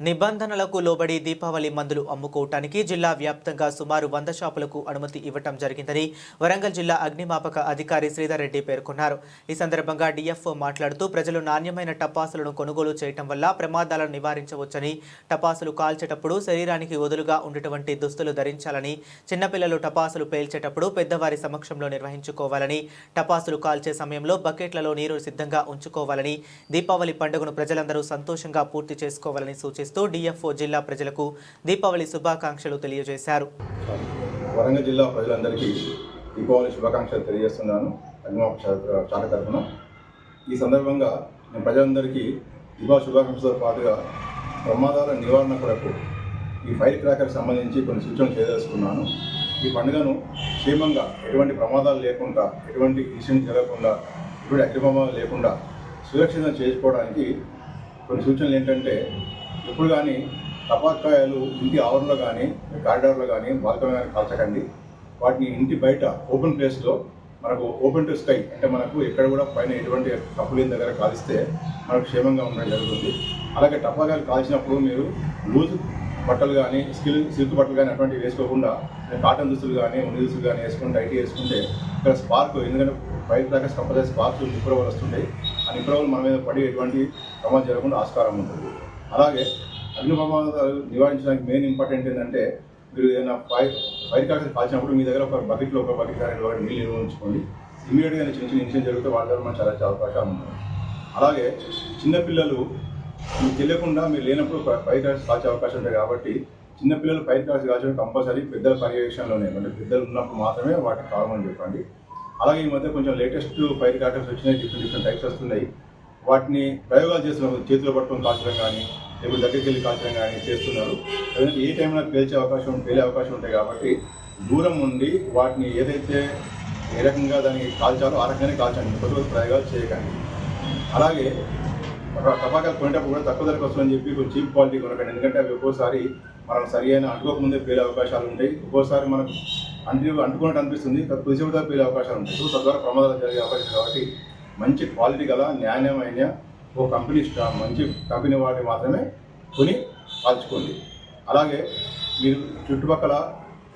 నిబంధనలకు లోబడి దీపావళి మందులు అమ్ముకోవటానికి జిల్లా వ్యాప్తంగా సుమారు వంద షాపులకు అనుమతి ఇవ్వటం జరిగిందని వరంగల్ జిల్లా అగ్నిమాపక అధికారి శ్రీధర్ రెడ్డి పేర్కొన్నారు. ఈ సందర్భంగా డిఎఫ్ఓ మాట్లాడుతూ ప్రజలు నాణ్యమైన టపాసులను కొనుగోలు చేయటం వల్ల ప్రమాదాలను నివారించవచ్చని టపాసులు కాల్చేటప్పుడు శరీరానికి వదులుగా ఉండేటువంటి దుస్తులు ధరించాలని చిన్నపిల్లలు టపాసులు పేల్చేటప్పుడు పెద్దవారి సమక్షంలో నిర్వహించుకోవాలని టపాసులు కాల్చే సమయంలో బకెట్లలో నీరు సిద్ధంగా ఉంచుకోవాలని దీపావళి పండుగను ప్రజలందరూ సంతోషంగా పూర్తి చేసుకోవాలని సూచిస్తూ డిఎఫ్ఓ జిల్లా ప్రజలకు దీపావళి శుభాకాంక్షలు తెలియజేశారు. వరంగల్ జిల్లా ప్రజలందరికీ దీపావళి శుభాకాంక్షలు తెలియజేస్తున్నాను. చాలా తరఫున. ఈ సందర్భంగా నేను ప్రజలందరికీ దీపావళి శుభాకాంక్షలతో పాటుగా ప్రమాదాల నివారణ కొరకు ఈ ఫైర్ క్రాకర్కి సంబంధించి కొన్ని సూచనలు చేయదలుచుకున్నాను. ఈ పండుగను క్షేమంగా ఎటువంటి ప్రమాదాలు లేకుండా ఎటువంటి ఇన్సిడెంట్ జరగకుండా ఎటువంటి అగ్ని ప్రమాదాలు లేకుండా సురక్షితం చేసుకోవడానికి కొన్ని సూచనలు ఏంటంటే ఎప్పుడు కానీ టపాకాయలు ఇంటి ఆవరణలో కానీ కారిడార్లో కానీ బాల్కనీ కానీ కాల్చకండి. వాటిని ఇంటి బయట ఓపెన్ ప్లేస్లో మనకు ఓపెన్ టు స్కై అంటే మనకు ఎక్కడ కూడా పైన ఎటువంటి కప్పు లేని దగ్గర కాలిస్తే మనకు క్షేమంగా ఉండడం జరుగుతుంది. అలాగే టపాకాయలు కాల్చినప్పుడు మీరు లూజ్ బట్టలు కానీ స్కిల్ సిల్క్ బట్టలు కానీ అటువంటివి వేసుకోకుండా కాటన్ దుస్తులు కానీ ఉన్ని దుస్తులు కానీ వేసుకుంటే ఐటీ వేసుకుంటే ఇక్కడ స్పార్క్ ఎందుకంటే బయట దాకా కంపల్సరీ స్పార్క్స్ నిప్పురవలు వస్తుంటాయి. ఆ నిప్పురవలు మన మీద పడి ఎటువంటి ప్రమాదం జరగకుండా ఆస్కారం ఉంటుంది. అలాగే అగ్ని ప్రమాదాలు నివారించడానికి మెయిన్ ఇంపార్టెంట్ ఏంటంటే మీరు ఏదైనా ఫైర్ ఫైర్ కాకర్ కాల్చినప్పుడు మీ దగ్గర ఒక బకెట్లో ఒక బకెట్ కానీ ఒకటి నీళ్ళు నిల్వ ఉంచుకోండి ఇమీడియట్గా చిన్న చిన్న ఇన్సిడెంట్ జరిగితే వాళ్ళ దగ్గర మనం చాలా అవకాశాలు ఉంటాయి అలాగే చిన్నపిల్లలు మీకు తెలియకుండా మీరు లేనప్పుడు ఫైర్ క్రాకర్స్ కాల్చే అవకాశం ఉంటాయి కాబట్టి చిన్నపిల్లలు ఫైర్ క్రాకర్స్ కాల్చడం కంపల్సరీ పెద్దల పర్యవేక్షణలోనే. అంటే పెద్దలు ఉన్నప్పుడు మాత్రమే వాటిని కావాలని చెప్పండి. అలాగే ఈ మధ్య కొంచెం లేటెస్ట్ ఫైర్ క్రాకర్స్ వచ్చినాయి డిఫరెంట్ డిఫరెంట్ టైప్స్ వస్తున్నాయి. వాటిని ప్రయోగాలు చేస్తున్నారు చేతిలో పట్టుకొని కాల్చడం కానీ లేకపోతే దగ్గరికి వెళ్ళి కాల్చడం కానీ చేస్తున్నారు. ఏ టైంలో పేల్చే అవకాశం పేలే అవకాశం ఉంటాయి కాబట్టి దూరం ఉండి వాటిని ఏదైతే ఏ రకంగా దాన్ని కాల్చాలో ఆ రకంగానే కాల్చండి. కొత్త ప్రయోగాలు చేయకండి. అలాగే ఒక కొనేటప్పుడు కూడా తక్కువ ధరకు వస్తుందని చెప్పి కొంచెం చీప్ క్వాలిటీ కొనకండి. ఎందుకంటే అవి ఒక్కోసారి మనం సరి అయిన అంటుకోకముందే పేలే అవకాశాలు ఉంటాయి. ఒక్కోసారి మనకు అంటు అంటుకున్నట్టు అనిపిస్తుంది. కొద్దిసేపు పేలే అవకాశాలు ఉంటాయి. సో తద్వారా ప్రమాదాలు జరిగే అవకాశం కాబట్టి మంచి క్వాలిటీ గల నాణ్యమైన ఓ కంపెనీ స్టా మంచి కంపెనీ వాటిని మాత్రమే కొని కాల్చుకోండి అలాగే మీరు చుట్టుపక్కల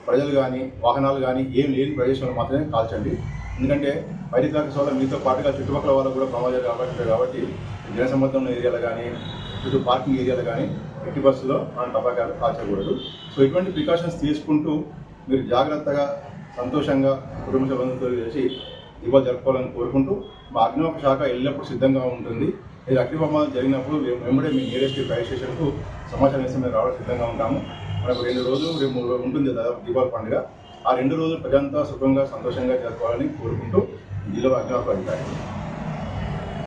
ప్రజలు కానీ వాహనాలు కానీ ఏం లేని ప్రదేశంలో మాత్రమే కాల్చండి. ఎందుకంటే బయట వల్ల మీతో పాటుగా చుట్టుపక్కల వాళ్ళకు కూడా ప్రమాదాలు కాబట్టి కాబట్టి జనసంబంధం ఏరియాలు కానీ చుట్టూ పార్కింగ్ ఏరియాలు కానీ ఎట్టి బస్సులో మనం టపాకాయలు కాల్చకూడదు. సో ఇటువంటి ప్రికాషన్స్ తీసుకుంటూ మీరు జాగ్రత్తగా సంతోషంగా కుటుంబ సభ్యులతో చేసి దీపాలు జరుపుకోవాలని కోరుకుంటూ మా అగ్నిమాపక శాఖ ఎల్లప్పుడూ సిద్ధంగా ఉంటుంది. ఇది అగ్ని ప్రమాదం జరిగినప్పుడు మేము వెంబడే మీ నియరెస్ట్ ఫైర్ స్టేషన్కు సమాచారం ఇస్తే మేము రావడం సిద్ధంగా ఉంటాము. మనకు రెండు రోజులు రేపు మూడు రోజులు ఉంటుంది దాదాపు దీపావళి పండుగ. ఆ రెండు రోజులు ప్రజంతా సుఖంగా సంతోషంగా జరుపుకోవాలని కోరుకుంటూ జిల్లా అగ్నిమాపక అధికారి.